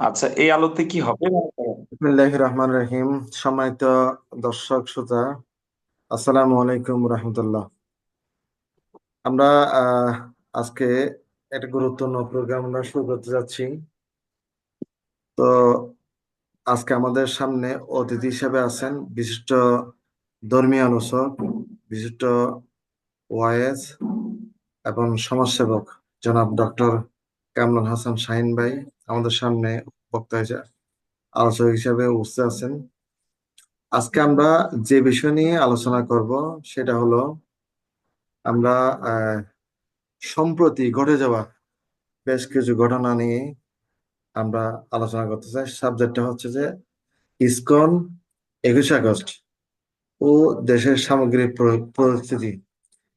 আচ্ছা এই আলোতে কি হবে? রহমান রহিম। সম্মানিত দর্শক, শ্রোতা, আসসালামু আলাইকুম রহমতুল্লাহ। আমরা আজকে একটা গুরুত্বপূর্ণ প্রোগ্রাম আমরা শুরু করতে যাচ্ছি। তো আজকে আমাদের সামনে অতিথি হিসেবে আছেন বিশিষ্ট ধর্মীয় আলোচক, বিশিষ্ট ওয়াইএস এবং সমাজসেবক জনাব ডক্টর কামরুল হাসান শাহিন ভাই আমাদের সামনে বক্তা হিসেবে আলোচক হিসেবে উপস্থিত আছেন। আজকে আমরা যে বিষয় নিয়ে আলোচনা করব সেটা হলো আমরা সম্প্রতি ঘটে যাওয়া বেশ কিছু ঘটনা নিয়ে আমরা আলোচনা করতে চাই। সাবজেক্টটা হচ্ছে যে ইসকন, একুশে আগস্ট ও দেশের সামগ্রিক পরিস্থিতি।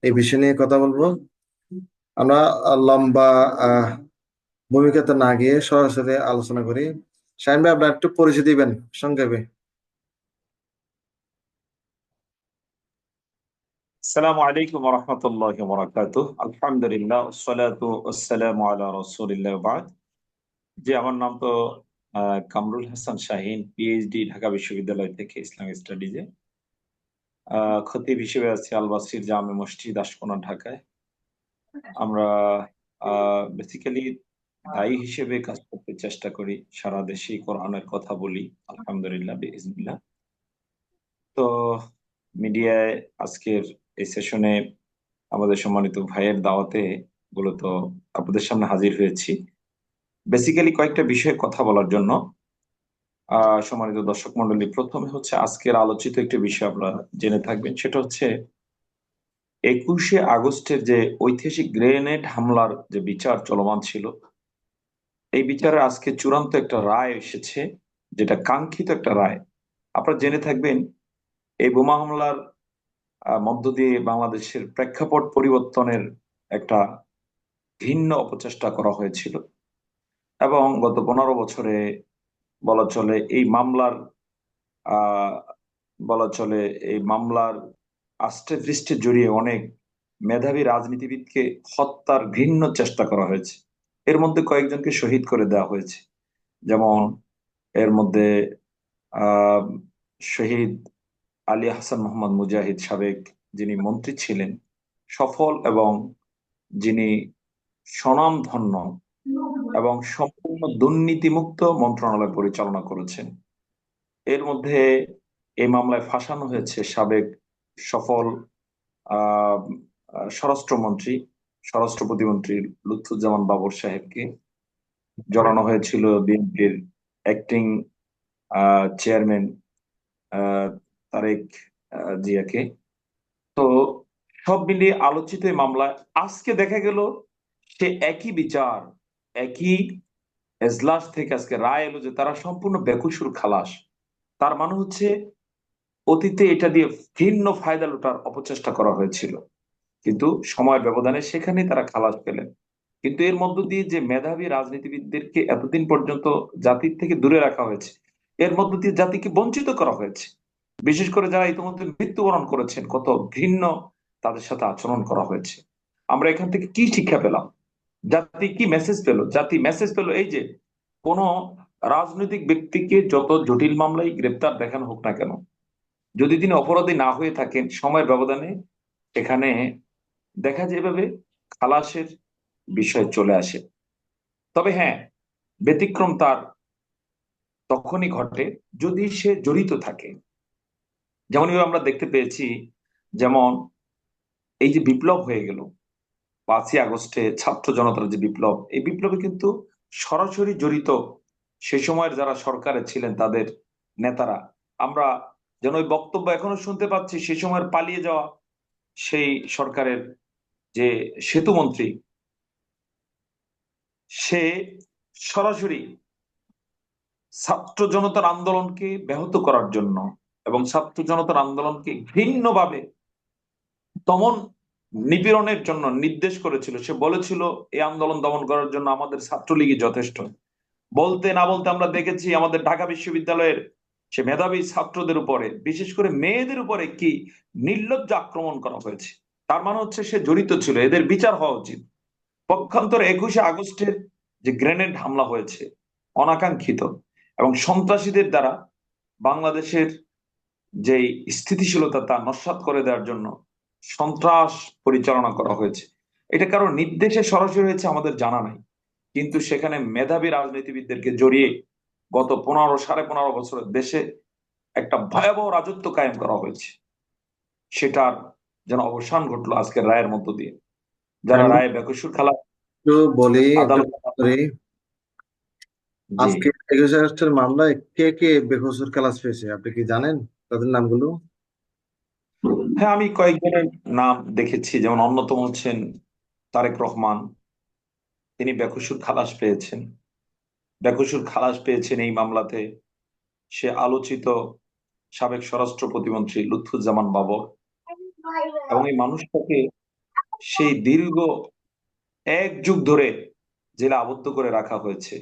এই বিষয় নিয়ে কথা বলব। আমরা লম্বা ভূমিকাতে না গিয়ে সরাসরি আলোচনা করি। শাহিন ভাই, আপনার একটু পরিচয় দিবেন সংক্ষেপে আসসালামু আলাইকুম রহমতুল্লাহ আমার নাম তো কামরুল হাসান শাহিন পিএইচডি ঢাকা বিশ্ববিদ্যালয় থেকে ইসলামিক স্টাডিজে। খতিব হিসেবে আছি আলবাসির জামে মসজিদ আশকোনা, ঢাকায়। আমরা বেসিক্যালি দায়ী হিসেবে কাজ করতে চেষ্টা করি। সারা দেশে কোরআনের কথা বলি আলহামদুলিল্লাহ বিইজনিল্লাহ। তো মিডিয়ায় আজকের এই সেশনে আমাদের সম্মানিত ভাইয়ের দাওয়াতে মূলত আপনাদের সামনে হাজির হয়েছি। বেসিক্যালি কয়েকটা বিষয়ে কথা বলার জন্য। আহ সম্মানিত দর্শক মন্ডলী প্রথমে হচ্ছে আজকের আলোচিত একটি বিষয় আপনারা জেনে থাকবেন। সেটা হচ্ছে একুশে আগস্টের যে ঐতিহাসিক গ্রেনেড হামলার যে বিচার চলমান ছিল এই বিচারে আজকে চূড়ান্ত একটা রায় এসেছে, যেটা কাঙ্ক্ষিত একটা রায়। আপনারা জেনে থাকবেন, এই বোমা হামলার মধ্য দিয়ে বাংলাদেশের প্রেক্ষাপট পরিবর্তনের একটা ভিন্ন অপচেষ্টা করা হয়েছিল। এবং গত পনেরো বছরে বলা চলে এই মামলার বলা চলে এই মামলার আষ্টে পৃষ্ঠে জড়িয়ে অনেক মেধাবী রাজনীতিবিদকে হত্যার ঘৃণ্য চেষ্টা করা হয়েছে। এর মধ্যে কয়েকজনকে শহীদ করে দেওয়া হয়েছে। যেমন এর মধ্যে শহীদ আলী হাসান মোহাম্মদ মুজাহিদ সাবেক যিনি মন্ত্রী ছিলেন, সফল এবং যিনি স্বনামধন্য এবং সম্পূর্ণ দুর্নীতিমুক্ত মন্ত্রণালয় পরিচালনা করেছেন। এর মধ্যে এই মামলায় ফাঁসানো হয়েছে সাবেক সফল স্বরাষ্ট্রমন্ত্রী স্বরাষ্ট্র প্রতিমন্ত্রী লুৎফুজ্জামান বাবর সাহেবকে জড়ানো হয়েছিল বিএনপির অ্যাক্টিং চেয়ারম্যান তারেক জিয়াকে। তো সব মিলিয়ে আলোচিত মামলায় আজকে দেখা গেল সে একই বিচার, একই এজলাস থেকে আজকে রায় এলো যে তারা সম্পূর্ণ বেকুসুর খালাস। তার মানে হচ্ছে অতীতে এটা দিয়ে ভিন্ন ফায়দা লুটার অপচেষ্টা করা হয়েছিল। কিন্তু সময়ের ব্যবধানে সেখানে তারা খালাস পেলেন। কিন্তু এর মধ্য দিয়ে যে মেধাবী রাজনীতিবিদদেরকে এতদিন পর্যন্ত জাতির থেকে দূরে রাখা হয়েছে, এর মধ্য দিয়ে জাতিকে বঞ্চিত করা হয়েছে। বিশেষ করে যারা ইতিমধ্যে মৃত্যুবরণ করেছেন, কত ঘৃণ্য তাদের সাথে আচরণ করা হয়েছে। আমরা এখান থেকে কি শিক্ষা পেলাম? জাতি কি মেসেজ পেল? জাতি মেসেজ পেল এই যে, কোন রাজনৈতিক ব্যক্তিকে যত জটিল মামলায় গ্রেপ্তার দেখানো হোক না কেন, যদি তিনি অপরাধী না হয়ে থাকেন সময়ের ব্যবধানে এখানে দেখা যায় এভাবে খালাসের বিষয় চলে আসে। তবে হ্যাঁ ব্যতিক্রম তার তখনই ঘটে যদি সে জড়িত থাকে। যেমন আমরা দেখতে পেয়েছি, যেমন এই যে বিপ্লব হয়ে গেল, পাঁচই আগস্টে ছাত্র জনতার যে বিপ্লব, এই বিপ্লবে কিন্তু সরাসরি জড়িত সে সময়ের যারা সরকারে ছিলেন তাদের নেতারা, আমরা যেন ওই বক্তব্য এখনও শুনতে পাচ্ছি, সে সময়ের পালিয়ে যাওয়া সেই সরকারের যে সেতু মন্ত্রী, সে সরাসরি ছাত্র জনতার আন্দোলনকে ব্যাহত করার জন্য এবং ছাত্র জনতার আন্দোলনকে ভিন্নভাবে দমন নিপীড়নের জন্য নির্দেশ করেছিল। সে বলেছিল, এই আন্দোলন দমন করার জন্য আমাদের ছাত্রলীগই যথেষ্ট। বলতে না বলতে আমরা দেখেছি আমাদের ঢাকা বিশ্ববিদ্যালয়ের সে মেধাবী ছাত্রদের উপরে, বিশেষ করে মেয়েদের উপরে কি নির্লজ্জ আক্রমণ করা হয়েছে। তার মানে হচ্ছে সে জড়িত ছিল, এদের বিচার হওয়া উচিত। পক্ষান্তরে একুশে আগস্টের যে গ্রেনেড হামলা হয়েছে, অনাকাঙ্ক্ষিত, এবং সন্ত্রাসীদের দ্বারা বাংলাদেশের যে স্থিতিশীলতা তা নস্বাত করে দেওয়ার জন্য সন্ত্রাস পরিচালনা করা হয়েছে। এটা কারও নির্দেশে সরাসরি হয়েছে আমাদের জানা নাই, কিন্তু সেখানে মেধাবী রাজনীতিবিদদেরকে জড়িয়ে গত পনেরো, সাড়ে পনেরো বছরের দেশে একটা ভয়াবহ রাজত্ব কায়েম করা হয়েছে। সেটার যেন অবসান ঘটলো আজকের রায়ের মধ্য দিয়ে। যারা আমি রায়ে বেকসুর খেলা বলি আজকে একুশে আগস্টের মামলায় কে কে বেকসুর খালাস পেয়েছে আপনি কি জানেন? তাদের নামগুলো? হ্যাঁ আমি কয়েকজনের নাম দেখেছি যেমন অন্যতম হচ্ছেন তারেক রহমান। তিনি বেকসুর খালাস পেয়েছেন। বেকসুর খালাস পেয়েছেন এই মামলাতে। সে আলোচিত সাবেক স্বরাষ্ট্র প্রতিমন্ত্রী লুৎফুজ্জামান বাবর। এবং এই মানুষটাকে সেই দীর্ঘ এক যুগ ধরে জেলে আবদ্ধ করে রাখা হয়েছে।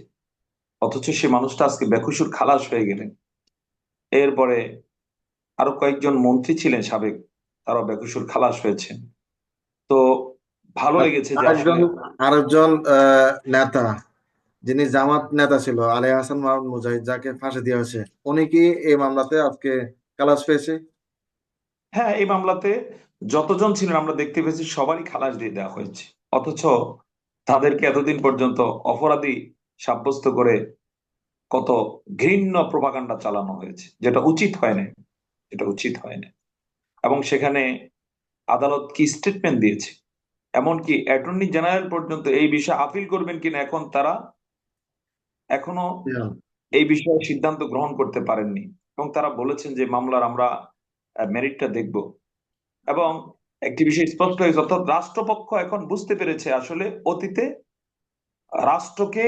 অথচ সে মানুষটা আজকে বেকসুর খালাস হয়ে গেলেন এরপরে আরও কয়েকজন মন্ত্রী ছিলেন সাবেক তারা বেকসুর খালাস হয়েছেন। তো ভালো লেগেছে আরেকজন নেতা যিনি জামাত নেতা ছিল আলী হাসান মাহমুদ মুজাহিদ যাকে ফাঁসি দেওয়া হয়েছে উনি কি এই মামলাতে আজকে খালাস পেয়েছে? হ্যাঁ এই মামলাতে যতজন ছিলেন আমরা দেখতে পেয়েছি সবারই খালাস দিয়ে দেওয়া হয়েছে। অথচ তাদেরকে এতদিন পর্যন্ত অপরাধী সাব্যস্ত করে কত ঘৃণ্য প্রপাগান্ডা চালানো হয়েছে। যেটা উচিত হয় না এটা উচিত হয় না এবং সেখানে আদালত কি স্টেটমেন্ট দিয়েছে? এমনকি অ্যাটর্নি জেনারেল পর্যন্ত এই বিষয়ে আপিল করবেন কিনা এখন তারা এখনও এই বিষয়ে সিদ্ধান্ত গ্রহণ করতে পারেননি। এবং তারা বলেছেন যে মামলার আমরা মেরিটটা দেখব। এবং একটি বিষয় স্পষ্ট হয়েছে অর্থাৎ রাষ্ট্রপক্ষ এখন বুঝতে পেরেছে আসলে অতীতে রাষ্ট্রকে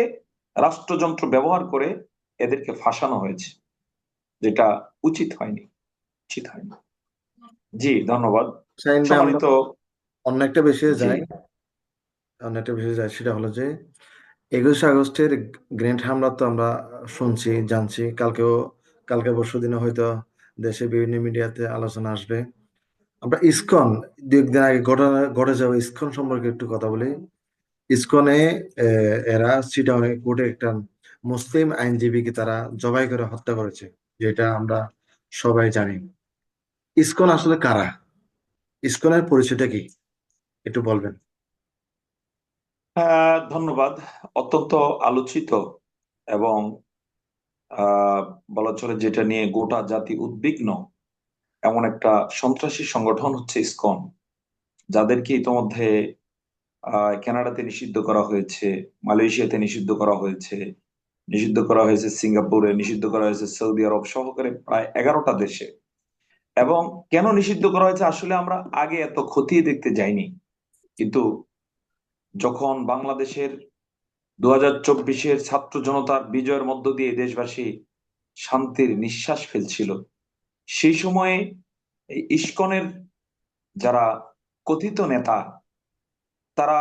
রাষ্ট্রযন্ত্র ব্যবহার করে এদেরকে ফাঁসানো হয়েছে যেটা উচিত হয়নি উচিত হয়নি। জি ধন্যবাদ। অন্য একটা বিষয়ে যাই। অন্য একটা বিষয়ে যাই সেটা হলো যে একুশে আগস্টের গ্রেনেড হামলা তো আমরা শুনছি জানছি কালকেও কালকে পরশু দিনে হয়তো দেশে বিভিন্ন মিডিয়াতে আলোচনা আসবে। আমরা ইসকন দু একদিন আগে ঘটনা ঘটে যাওয়া ইসকন সম্পর্কে একটু কথা বলি। ইসকনে এরা চিটাগাং কোর্টে একটা মুসলিম আইনজীবীকে তারা জবাই করে হত্যা করেছে যেটা আমরা সবাই জানি। ইসকন আসলে কারা? ইসকনের পরিচয়টা কি? একটু বলবেন। আহ, ধন্যবাদ। অত্যন্ত আলোচিত এবং বলা চলে যেটা নিয়ে গোটা জাতি উদ্বিগ্ন, এমন একটা সন্ত্রাসী সংগঠন হচ্ছে ইসকন, যাদেরকে ইতোমধ্যে, আহ, কানাডাতে নিষিদ্ধ করা হয়েছে, মালয়েশিয়াতে নিষিদ্ধ করা হয়েছে, নিষিদ্ধ করা হয়েছে সিঙ্গাপুরে, নিষিদ্ধ করা হয়েছে সৌদি আরব সহকারে প্রায় এগারোটা দেশে। এবং কেন নিষিদ্ধ করা হয়েছে আসলে আমরা আগে এত খতিয়ে দেখতে যাইনি। কিন্তু যখন বাংলাদেশের দু হাজার চব্বিশের ছাত্র জনতার বিজয়ের মধ্য দিয়ে দেশবাসী শান্তির নিঃশ্বাস ফেলছিল। সেই সময়ে ইস্কনের যারা কথিত নেতা, তারা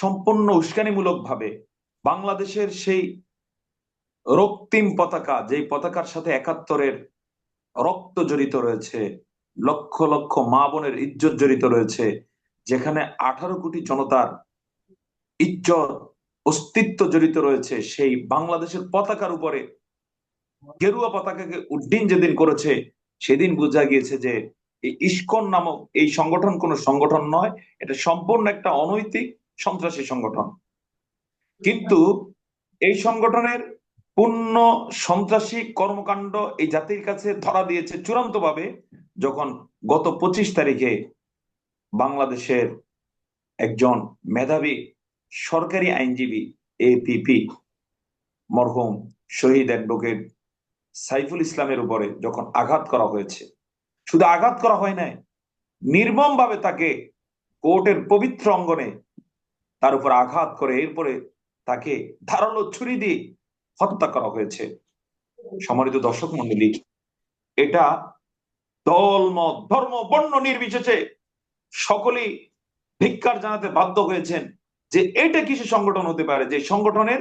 সম্পূর্ণ উস্কানিমূলক ভাবে বাংলাদেশের সেই রক্তিম পতাকা, যেই পতাকার সাথে একাত্তরের রক্ত জড়িত রয়েছে, লক্ষ লক্ষ মা বোনের ইজ্জত জড়িত রয়েছে, যেখানে আঠারো কোটি জনতার ইজ্জত অস্তিত্ব জড়িত রয়েছে সেই বাংলাদেশের পতাকার উপরে। গেরুয়া পতাকাকে উড্ডীন যেদিন করেছে, সেদিন বোঝা গিয়েছে যে এই ইস্কন নামক এই সংগঠন কোন সংগঠন নয়, এটা সম্পূর্ণ একটা অনৈতিক সন্ত্রাসী সংগঠন। কিন্তু এই সংগঠনের পূর্ণ সন্ত্রাসী কর্মকাণ্ড এই জাতির কাছে ধরা দিয়েছে চূড়ান্ত ভাবে যখন গত পঁচিশ তারিখে বাংলাদেশের একজন মেধাবী সরকারি আইনজীবী এপিপি মরহুম শহীদ অ্যাডভোকেট সাইফুল ইসলামের উপরে যখন আঘাত করা হয়েছে, শুধু আঘাত করা হয় নাই নির্মম ভাবে তাকে কোর্টের পবিত্র অঙ্গনে তার উপর আঘাত করে, এরপরে তাকে ধারালো ছুরি দিয়ে হত্যা করা হয়েছে। সম্মানিত দর্শক মন্ডলী এটা দল, মত, ধর্ম, বর্ণ নির্বিশেষে সকলেই ধিক্কার জানাতে বাধ্য হয়েছেন। যে এটা কিছু সংগঠন হতে পারে? যে সংগঠনের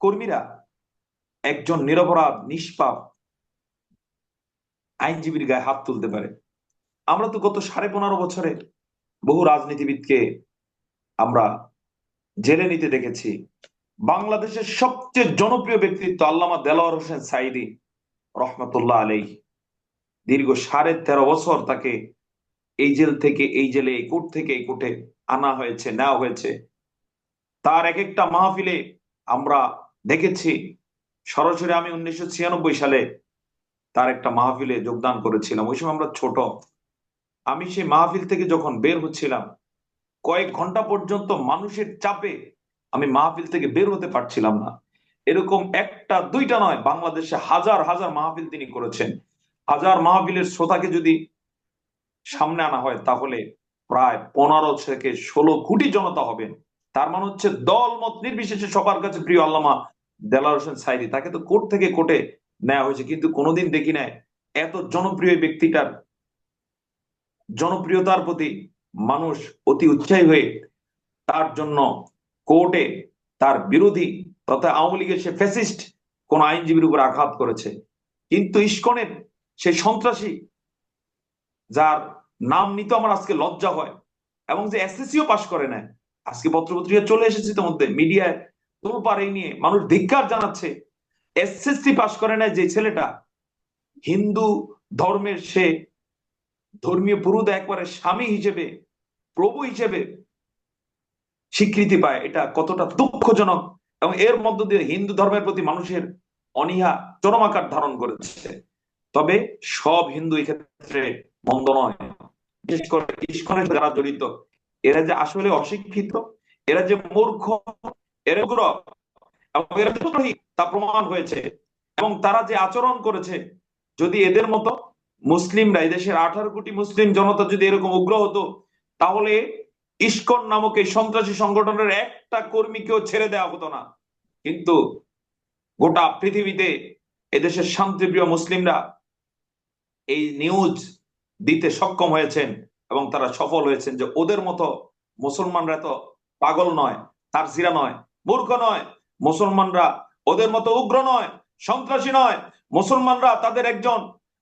কর্মীরা একজন নিরপরাধ, নিষ্পাপ আইনজীবীর গায়ে হাত তুলতে পারে। আমরা তো গত সাড়ে পনেরো বছরে বহু রাজনীতিবিদকে আমরা জেলে নিতে দেখেছি। বাংলাদেশের সবচেয়ে জনপ্রিয় ব্যক্তিত্ব আল্লামা দেলোয়ার হোসেন সাইদি রহমতুল্লাহ আলাই দীর্ঘ সাড়ে তেরো বছর তাকে এই জেল থেকে, এই জেলে, এই কোর্ট থেকে, এই কোর্টে আনা হয়েছে, নেওয়া হয়েছে। তার এক একটা মাহফিলে আমরা দেখেছি, সরাসরি আমি উনিশশো ছিয়ানব্বই সালে তার একটা মাহফিলে যোগদান করেছিলাম। ওই সময় আমরা ছোট। আমি সেই মাহফিল থেকে যখন বের হচ্ছিলাম, কয়েক ঘণ্টা পর্যন্ত মানুষের চাপে আমি মাহফিল থেকে বের হতে পারছিলাম না। এরকম একটা, দুইটা নয়, বাংলাদেশে হাজার হাজার মাহফিল তিনি করেছেন। হাজার মাহফিলের শ্রোতাকে যদি সামনে আনা হয়, তাহলে প্রায় পনেরো থেকে ষোলো কোটি জনতা হবেন। তার মানে হচ্ছে দল মত নির্বিশেষে সবার কাছে প্রিয় আল্লামা দেলার হোসেন সাইদি। তাকে তো কোর্ট থেকে কোর্টে নেওয়া হয়েছে, কিন্তু কোনোদিন দেখি নাই এত জনপ্রিয় ব্যক্তিটার জনপ্রিয়তার প্রতি মানুষ অতি উৎসাহী হয়ে তার জন্য কোর্টে তার বিরোধী তথা আওয়ামী লীগের সে ফ্যাসিস্ট কোন আইনজীবীর উপর আঘাত করেছে। কিন্তু ইস্কনের সেই সন্ত্রাসী যার নাম নিতে আমার আজকে লজ্জা হয়। এবং যে এসএসসিও পাশ করে নেয় আজকে পত্রপত্রিকা চলে এসেছে তোমাদের মিডিয়ায় তোলপার এই নিয়ে। মানুষ ধিক্কার জানাচ্ছে এসএসসি পাশ করে নেয় যে ছেলেটা। হিন্দু ধর্মের সে ধর্মীয় পুরুদ একবারে স্বামী হিসেবে, প্রভু হিসেবে স্বীকৃতি পায়। এটা কতটা দুঃখজনক এবং এর মধ্য দিয়ে হিন্দু ধর্মের প্রতি মানুষের অনীহা চরমাকার ধারণ করেছে। তবে সব হিন্দু ক্ষেত্রে মন্দ নয়। বিশেষ করে ইস্কনের যারা জড়িত। এরা যে আসলে অশিক্ষিত, এরা যে মূর্খ, এরা এবং এরা যে তা প্রমাণ হয়েছে এবং তারা যে আচরণ করেছে, যদি এদের মতো মুসলিমরা দেশের আঠারো কোটি মুসলিম জনতা যদি এরকম উগ্র হতো, তাহলে ইস্কন নামক এই সন্ত্রাসী সংগঠনের একটা কর্মীকেও ছেড়ে দেওয়া হতো না। কিন্তু গোটা পৃথিবীতে এদেশের শান্তিপ্রিয় মুসলিমরা এই নিউজ দিতে সক্ষম হয়েছেন এবং তারা সফল হয়েছেন যে ওদের মতো মুসলমানরা তো পাগল নয় তার সিরা নয়, মূর্খ নয়। মুসলমানরা ওদের মতো উগ্র নয়, সন্ত্রাসী নয়। মুসলমানরা তাদের একজন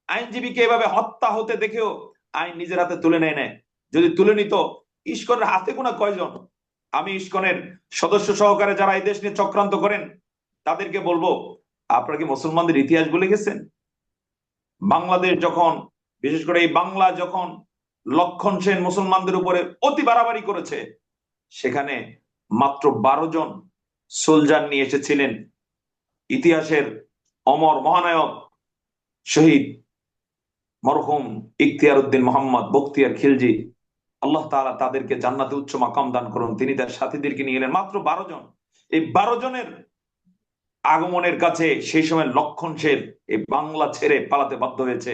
আইনজীবীকে এভাবে হত্যা হতে দেখেও আইন নিজের হাতে তুলে নেয় নেয় যদি তুলে নিত, ইস্কনের হাতে কোনা কয়জন? আমি ইস্কনের সদস্য সহকারে যারা এই দেশ নিয়ে চক্রান্ত করেন, তাদেরকে বলব, আপনারা কি মুসলমানদের ইতিহাস ভুলে গেছেন বাংলাদেশ যখন বিশেষ করে এই বাংলা যখন লক্ষণ সেন মুসলমানদের উপরে অতি বাড়াবাড়ি করেছে, সেখানে মাত্র বারো জন সোলজার নিয়ে এসেছিলেন ইতিহাসের অমর মহানায়ক শহীদ মরহুম ইখতিয়ার উদ্দিন মোহাম্মদ বখতিয়ার খিলজি। আল্লাহ তাআলা তাদেরকে জান্নাতে উচ্চ মাকাম দান করুন। তিনি তার সাথীদেরকে নিয়ে এলেন মাত্র বারো জন। এই বারো জনের আগমনের কাছে সেই সময় লক্ষণ সেন এই বাংলা ছেড়ে পালাতে বাধ্য হয়েছে।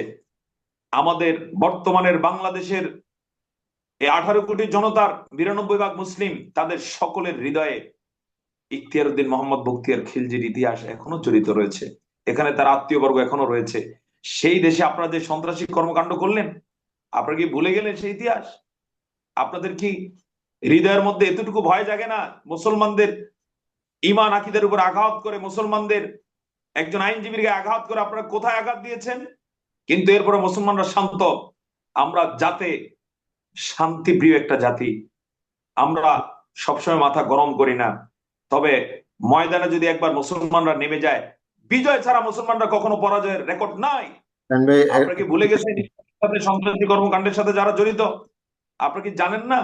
আমাদের বর্তমানের বাংলাদেশের এই আঠারো কোটি জনতার বিরানব্বই ভাগ মুসলিম তাদের সকলের হৃদয়ে ইখতিয়ার উদ্দিন মোহাম্মদ বখতিয়ার খিলজির ইতিহাস এখনও জড়িত রয়েছে। এখানে তার আত্মীয় বর্গ এখনও রয়েছে। সেই দেশে আপনারা যে সন্ত্রাসী কর্মকাণ্ড করলেন, আপনারা কি ভুলে গেলেন সেই ইতিহাস? আপনাদের কি হৃদয়ের মধ্যে এতটুকু ভয় জাগে না? মুসলমানদের ইমান আকিদের উপর আঘাত করে মুসলমানদের একজন আইনজীবীর আঘাত করে আপনারা কোথায় আঘাত দিয়েছেন? কিন্তু এরপরে মুসলমানরা শান্ত। আমরা যাতে শান্তিপ্রিয় একটা জাতি। আমরা সবসময় মাথা গরম করি না। তবে ময়দানে যদি একবার মুসলমানরা নেমে যায় বিজয় ছাড়া মুসলমানরা কখনো পরাজয়ের রেকর্ড নাই। আপনারা কি ভুলে গেছেন? সন্ত্রাসী কর্মকাণ্ডের সাথে যারা জড়িত আপনারা কি জানেন না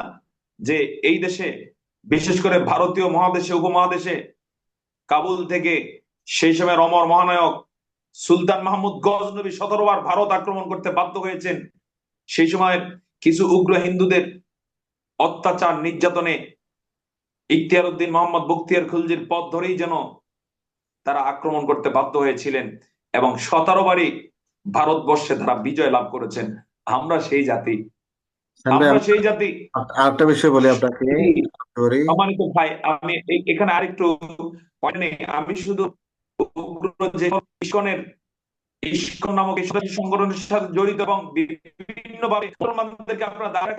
যে এই দেশে বিশেষ করে ভারতীয় মহাদেশে উপমহাদেশে কাবুল থেকে সেই সময় অমর মহানায়ক সুলতান মাহমুদ গজনবী সতেরো বার ভারত আক্রমণ করতে বাধ্য হয়েছেন। সেই সময় কিছু উগ্র হিন্দুদের অত্যাচার নির্যাতনে ইখতিয়ার উদ্দিন মোহাম্মদ বখতিয়ার খুলজির পথ ধরেই যেন তারা আক্রমণ করতে বাধ্য হয়েছিলেন এবং সতেরো বারই ভারতবর্ষে তারা বিজয় লাভ করেছেন। আমরা সেই জাতি। আমরা সেই জাতি। আরেকটা বিষয় বলি আপনাকে। সম্মানিত ভাই আমি এখানে আরেকটু আমি শুধু যে ইস্কনের, ইস্কন নামক এই সংগঠনের সাথে জড়িত এবং বিভিন্ন ভাবে মুসলমানদেরকে আপনারা দাঁড়া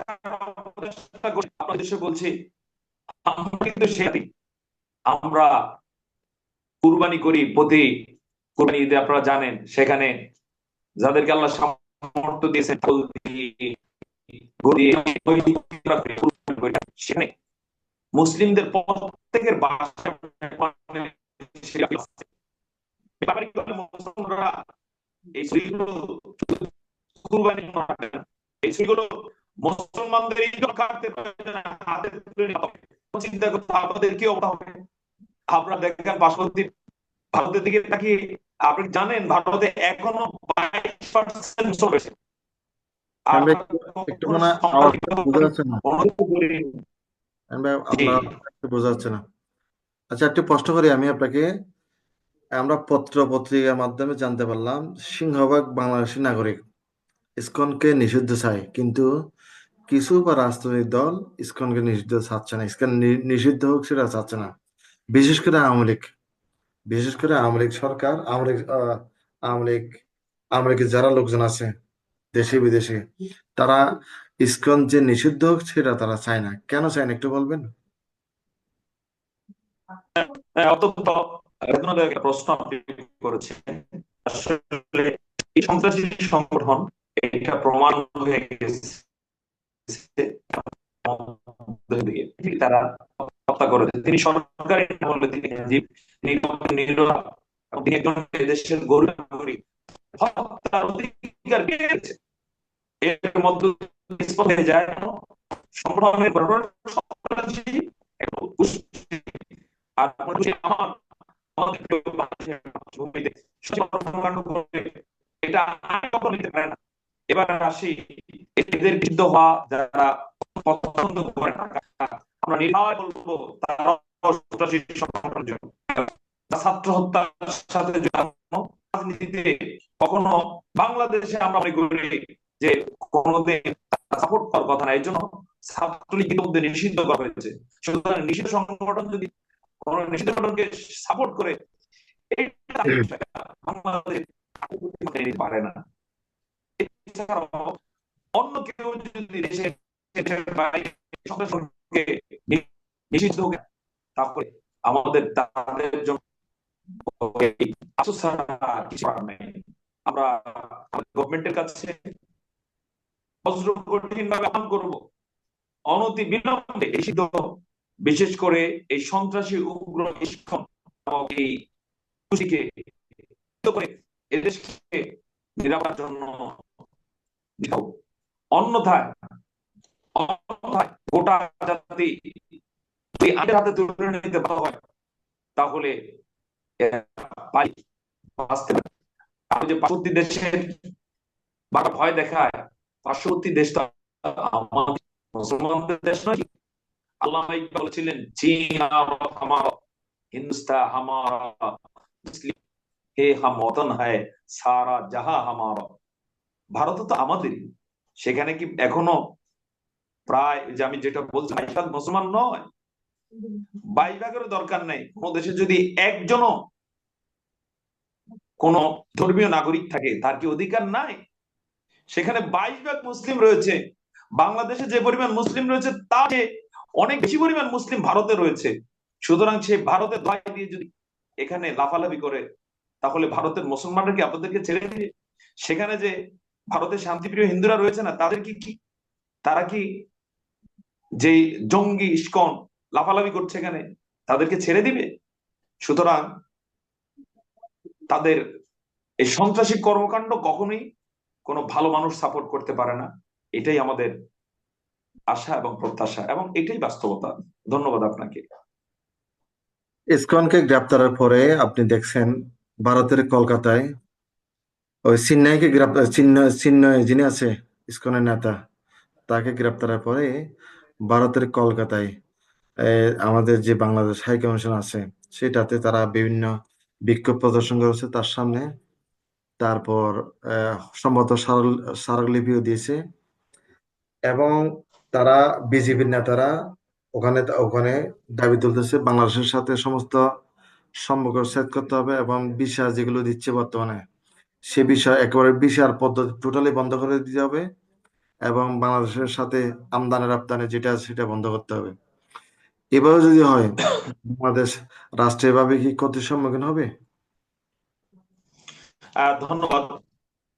আপনাদের বলছি, আমরা কিন্তু সেই আমরা কুরবানি করি প্রতি কুরবানি ঈদে, আপনারা জানেন, সেখানে যাদেরকে আল্লাহ সামর্থ্য দিয়েছেন সেখানে মুসলিমদের প্রত্যেকের বাসায় মুসলমানরা? এই ছুরিগুলো কুরবানি এই ছুরিগুলো মুসলমানদের এই কাটতে হাতে চিন্তা করতে আমাদের কি অবস্থা হবে? আপনারা দেখেন পার্শ্ববর্তী ভারতের দিকে তাকিয়ে আপনি জানেন ভারতে এখনও বাইশ পার্সেন্ট চলেছে একটু মনে বোঝা যাচ্ছে না। আপনার বোঝা যাচ্ছে না। আচ্ছা একটু প্রশ্ন করি আমি আপনাকে। আমরা পত্র পত্রিকার মাধ্যমে জানতে পারলাম, সিংহভাগ বাংলাদেশি নাগরিক। ইসকনকে নিষিদ্ধ চায় কিন্তু কিছু বা রাজনৈতিক দল ইসকনকে নিষিদ্ধ চাচ্ছে না। ইসকন নিষিদ্ধ হোক সেটা চাচ্ছে না। বিশেষ করে আওয়ামী লীগ। বিশেষ করে আওয়ামী লীগ সরকার, আওয়ামী লীগ আওয়ামী লীগ, আওয়ামী লীগের যারা লোকজন আছে, দেশে বিদেশে, তারা ইসকন যে নিষিদ্ধ হোক সেটা তারা চায় না। কেন চায় না একটু বলবেন? হ্যাঁ, অত্যন্ত প্রশ্ন আপনি করেছেন আসলে এই সন্ত্রাসী সংগঠন এটা প্রমাণ হয়ে গেছে তারা হত্যা করেছে। তিনি সরকারি বলে তিনি তিনি তিনি একজন দেশের গরিব নাগরিক। হত্যার অধিকার পেয়েছে এর মধ্যে হয়ে যায় সংগ্রামের আর এবার আসি এদের বিরুদ্ধ হওয়া যারা পছন্দ করে আমরা বলব তারা ছাত্র হত্যার সাথে রাজনীতিতে কখনো বাংলাদেশে আমরা মনে করি যে কোনোদিন সাপোর্ট করার কথা না এই জন্য ছাত্রলীগ ইতিমধ্যে নিষিদ্ধ করা হয়েছে সুতরাং নিষিদ্ধ সংগঠন যদি সাপোর্ট করে পারে না। অন্য কেউ যদি নিষিদ্ধ তারপরে আমাদের তাদের জন্য আমরা গভর্নমেন্টের কাছে বজ্র কঠিন করব অনতি বিলম্বে বিশেষ করে এই সন্ত্রাসী উগ্র জন্য অন্যথায় গোটা জাতি হাতে তুলে নিতে হয়, তাহলে পার্শ্ববর্তী দেশের বাবা ভয় দেখায়, পার্শ্ববর্তী দেশটা আমাদের মুসলমানদের দেশ নয় আল্লাহ বলেছিলেন হিন্দুস্তান আমার হে হাম ওতন হয় সারা জাহা হামার ভারত তো আমাদেরই সেখানে কি এখনও প্রায়, যে আমি যেটা বলছি মুসলমান নয়। বাইশ দরকার নেই। কোন দেশে যদি একজনও কোন ধর্মীয় নাগরিক থাকে, তার কি অধিকার নাই? সেখানে বাইশ ভাগ মুসলিম রয়েছে। বাংলাদেশে যে পরিমাণ মুসলিম রয়েছে তার অনেক বেশি পরিমাণ মুসলিম ভারতে রয়েছে। সুতরাং সে ভারতের দয় দিয়ে যদি এখানে লাফালাফি করে, তাহলে ভারতের মুসলমানরা কি আপনাদেরকে ছেড়ে দিয়ে সেখানে যে ভারতের শান্তিপ্রিয় হিন্দুরা রয়েছে না, তাদের কি কি, তারা কি যে জঙ্গি, ইস্কন লাফালাফি করছে এখানে, তাদেরকে ছেড়ে দিবে? সুতরাং তাদের এই সন্ত্রাসী কর্মকাণ্ড কখনোই কোনো ভালো মানুষ সাপোর্ট করতে পারে না। এটাই আমাদের আশা এবং প্রত্যাশা এবং এটাই বাস্তবতা। ধন্যবাদ আপনাকে। ইসকনকে গ্রেপ্তারের পরে আপনি দেখছেন ভারতের কলকাতায় ওই চিন্নাইকে গ্রেপ্তার চিন্ময় চিন্ময় যিনি আছে, ইসকনের নেতা, তাকে গ্রেপ্তারের পরে ভারতের কলকাতায় আমাদের যে বাংলাদেশ হাই কমিশন আছে, সেটাতে তারা বিভিন্ন বিক্ষোভ প্রদর্শন করেছে তার সামনে। তারপর সম্ভবত স্মারকলিপিও দিয়েছে। এবং তারা বিজেপির নেতারা ওখানে ওখানে দাবি তুলতেছে, বাংলাদেশের সাথে সমস্ত সম্পর্ক সেট করতে হবে এবং ভিসা যেগুলো দিচ্ছে বর্তমানে, সে বিষয় একেবারে ভিসার পদ্ধতি টোটালি বন্ধ করে দিতে হবে এবং বাংলাদেশের সাথে আমদানি রপ্তানি যেটা সেটা বন্ধ করতে হবে। এভাবে যদি হয়, বাংলাদেশ রাষ্ট্র এভাবে কি ক্ষতির সম্মুখীন হবে? ধন্যবাদ।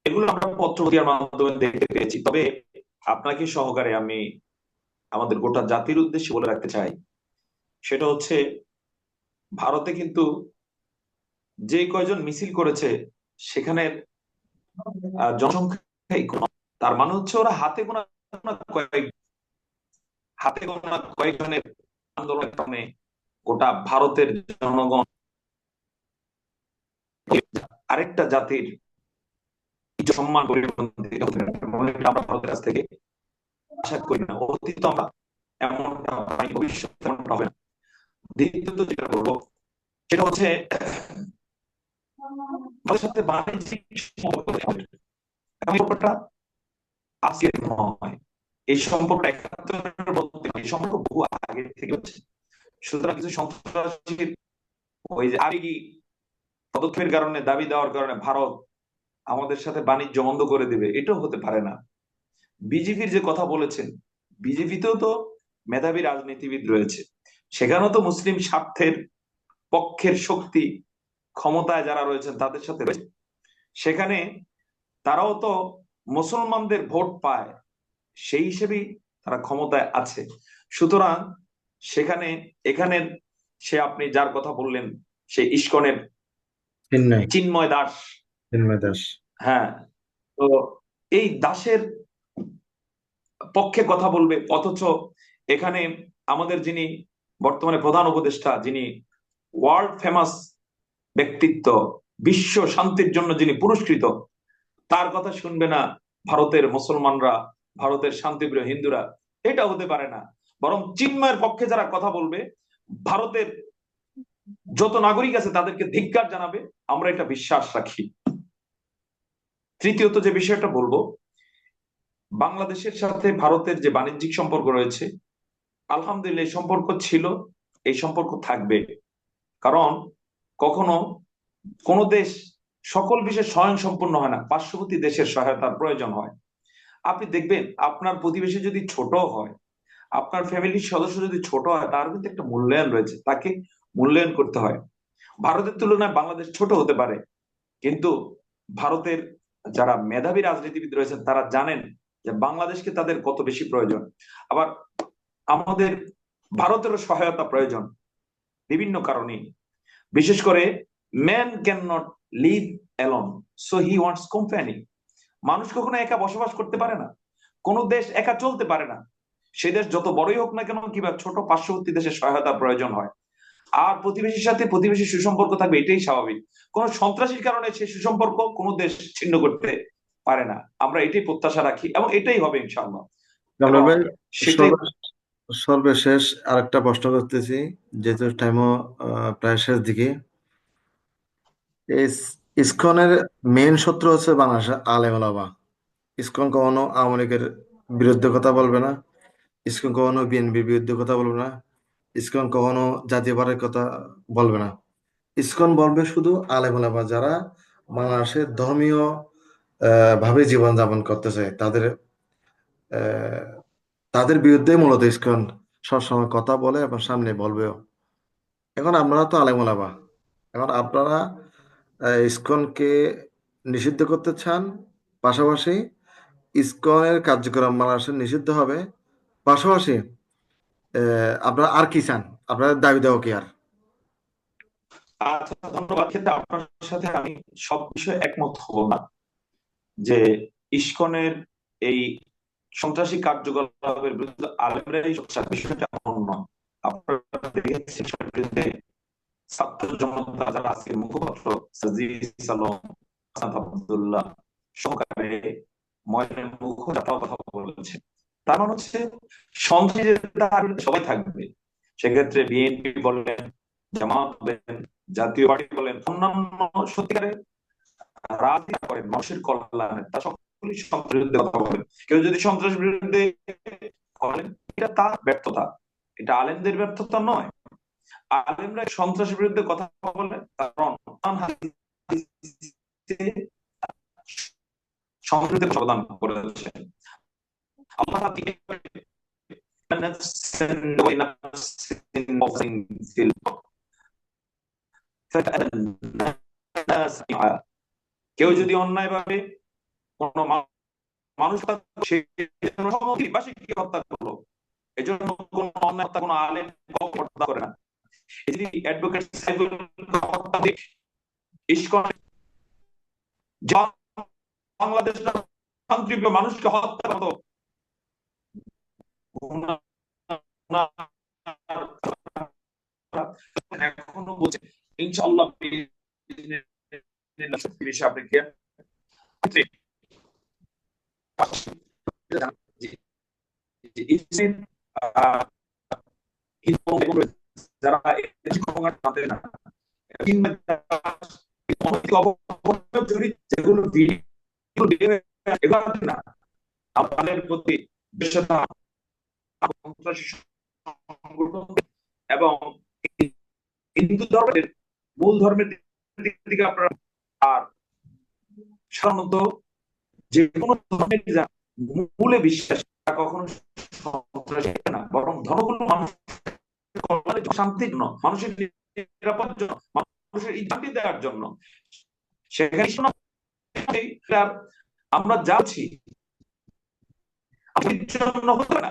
এগুলো আমরা পত্রপত্রিকার মাধ্যমে দেখতে পেয়েছি। তবে আপনাকে সহকারে আমি আমাদের গোটা জাতির উদ্দেশ্যে বলে রাখতে চাই, সেটা হচ্ছে ভারতে কিন্তু যে কয়জন মিছিল করেছে সেখানে জনসংখ্যা তার মানে হচ্ছে ওরা হাতে গোনা কয়েক, হাতে গোনা কয়েকজনের আন্দোলনের কারণে গোটা ভারতের জনগণ, আরেকটা জাতির সম্মান আমরা ভারতের কাছ থেকে আশা করি না। অতীত আমরা ভবিষ্যৎ হবে না। দ্বিতীয়ত যেটা বলব সেটা হচ্ছে সাথে বাণিজ্যিক সম্পর্কটা নয়। এই সম্পর্ক একাত্তরের বলতে এই সম্পর্ক বহু আগে থেকে হচ্ছে। সুতরাং কিছু সন্ত্রাসীর ওই যে পদক্ষেপের কারণে, দাবি দেওয়ার কারণে ভারত আমাদের সাথে বাণিজ্য বন্ধ করে দেবে এটাও হতে পারে না। বিজেপির যে কথা বলেছেন বিজেপিতেও তো মেধাবী রাজনীতিবিদ রয়েছে। সেখানেও তো মুসলিম স্বার্থের পক্ষের শক্তি ক্ষমতায় যারা রয়েছেন তাদের সাথে রয়েছে। সেখানে তারাও তো মুসলমানদের ভোট পায় সেই হিসেবেই তারা ক্ষমতায় আছে। সুতরাং সেখানে এখানের সে আপনি যার কথা বললেন সে ইস্কনের চিন্ময় দাস দাস হ্যাঁ তো এই দাসের পক্ষে কথা বলবে, অথচ এখানে আমাদের যিনি বর্তমানে প্রধান উপদেষ্টা, যিনি ওয়ার্ল্ড ফেমাস ব্যক্তিত্ব, বিশ্ব শান্তির জন্য যিনি পুরস্কৃত, তার কথা শুনবে না ভারতের মুসলমানরা, ভারতের শান্তিপ্রিয় হিন্দুরা, এটা হতে পারে না। বরং চিন্ময়ের পক্ষে যারা কথা বলবে, ভারতের যত নাগরিক আছে তাদেরকে ধিক্কার জানাবে, আমরা এটা বিশ্বাস রাখি। তৃতীয়ত যে বিষয়টা বলব, বাংলাদেশের সাথে ভারতের যে বাণিজ্যিক সম্পর্ক রয়েছে, আলহামদুলিল্লাহ এই সম্পর্ক ছিল, এই সম্পর্ক থাকবে। কারণ কখনো কোন দেশ সকল বিষয়ে স্বয়ং সম্পূর্ণ হয় না, পার্শ্ববর্তী দেশের সহায়তার প্রয়োজন হয়। আপনি দেখবেন, আপনার প্রতিবেশী যদি ছোট হয়, আপনার ফ্যামিলির সদস্য যদি ছোট হয়, তার কিন্তু একটা মূল্যায়ন রয়েছে, তাকে মূল্যায়ন করতে হয়। ভারতের তুলনায় বাংলাদেশ ছোট হতে পারে, কিন্তু ভারতের যারা মেধাবী রাজনীতিবিদ রয়েছেন, তারা জানেন যে বাংলাদেশকে তাদের কত বেশি প্রয়োজন। আবার আমাদের ভারতেরও সহায়তা প্রয়োজন বিভিন্ন কারণে। বিশেষ করে man can not live alone so he wants company মানুষ কখনো একা বসবাস করতে পারে না। কোন দেশ একা চলতে পারে না। সে দেশ যত বড়ই হোক না কেন, কিংবা ছোট পার্শ্ববর্তী দেশের সহায়তা প্রয়োজন হয়। আর প্রতিবেশীর সাথে প্রতিবেশী সুসম্পর্ক থাকবে এটাই স্বাভাবিক। কোন সন্ত্রাসীর কারণে সেই সুসম্পর্ক কোন দেশ ছিন্ন করতে পারে না। আমরা এটাই প্রত্যাশা রাখি এবং এটাই হবে ইনশাআল্লাহ। সর্বশেষ আরেকটা প্রশ্ন করতেছি যেহেতু টাইমও প্রায় শেষ দিকে। ইসকনের মেন শত্রু হচ্ছে বাংলাদেশের আলেম ওলামা। ইসকন কখনো আওয়ামী লীগের বিরুদ্ধে কথা বলবে না। ইসকন কখনো বিএনপির বিরুদ্ধে কথা বলবে না। ইসকন কখনো জাতীয় পার্টির কথা বলবে না। ইসকন বলবে শুধু আলেম ওলামা যারা বাংলাদেশের ধর্মীয় ভাবে জীবনযাপন করতেছে। তাদের তাদের বিরুদ্ধে মূলত ইসকন সবসময় কথা বলে এবং সামনে বলবেও। এখন আপনারা তো আলেম ওলামা এখন আপনারা ইসকনকে নিষিদ্ধ করতে চান, পাশাপাশি ইসকনের কার্যক্রম বাংলাদেশে নিষিদ্ধ হবে। পাশাপাশি আপনারা আর কি চান? আপনাদের দাবি দেওয়া কি আর? আচ্ছা ধন্যবাদ। আপনার সাথে আমি সব বিষয়ে একমত হব না যে ইসকনের এই সন্ত্রাসী কার্যকলাপের বিরুদ্ধে আলেমরাই বিষয়টা আপনারা দেখেছেন ছাত্র জনতা যারা আজকের মুখপাত্র আবদুল্লাহ সহকারে ময়নের মুখ কথা বলেছে তার মানে হচ্ছে সন্ত্রাসী সবাই থাকবে। সেক্ষেত্রে বিএনপি বলেন, জামাত বলেন, জাতীয় পার্টি বলেন, অন্যান্য সত্যিকারের রাজনীতি করেন, মানুষের কল্যাণে, তা সকলেই সন্ত্রাস কথা বলেন। কেউ যদি সন্ত্রাস বিরুদ্ধে করেন এটা তার ব্যর্থতা। এটা আলেমদের ব্যর্থতা নয়। আলেমরা সন্ত্রাসের বিরুদ্ধে কথা বলে কারণ সংস্কৃতির সমাধান করেছেন আল্লাহ কেউ যদি অন্যায় ভাবে, কোন মানুষ হত্যা করল? কোন অন্যায় হত্যা, কোন পর্দা করে না। এই যে অ্যাডভোকেট হত্যা বাংলাদেশ মানুষকে হত্যা করতো এখনও বলছে ইনশাআল্লাহ যেগুলো না আমাদের প্রতি বিশেষতা এবং হিন্দু ধর্মের মূল ধর্মের দিক আপনারা আর সাধারণত যে কোনো ধর্মের মূলে বিশ্বাস কখনো না বরং ধর্মগুলো মানুষ শান্তির জন্য, মানুষের নিরাপদের জন্য, মানুষের ইজ্জত দেওয়ার জন্য সেখানে আমরা যাচ্ছি জন্য হতে না।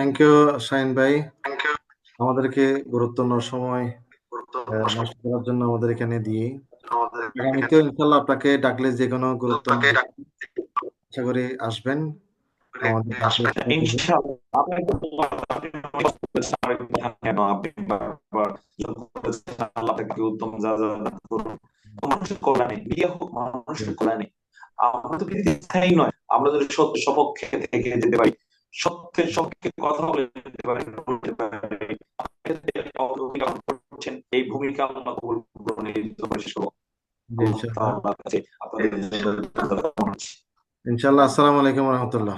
থ্যাংক ইউ শাহিন ভাই। আমাদেরকে গুরুত্বপূর্ণ সময় নষ্ট করার জন্য আমাদের এখানে দিয়ে ইনশাল্লাহ আপনাকে ডাকলে যে কোনো গুরুত্বপূর্ণ আশা করি আসবেন আমাদের ইনশাআল্লাহ আপনাকে তো আপনি আমাকে বলতেছেন, আমার উত্তম তো স্থায়ী নয় আমরা যদি সত্য সপক্ষে থেকে যেতে পারি সত্যের সঙ্গে কথা বলতে পারেন বলতে পারেন এই ভূমিকা আমরা কবুল ইনশাল্লাহ। আসসালামু আলাইকুম রহমতুল্লাহ।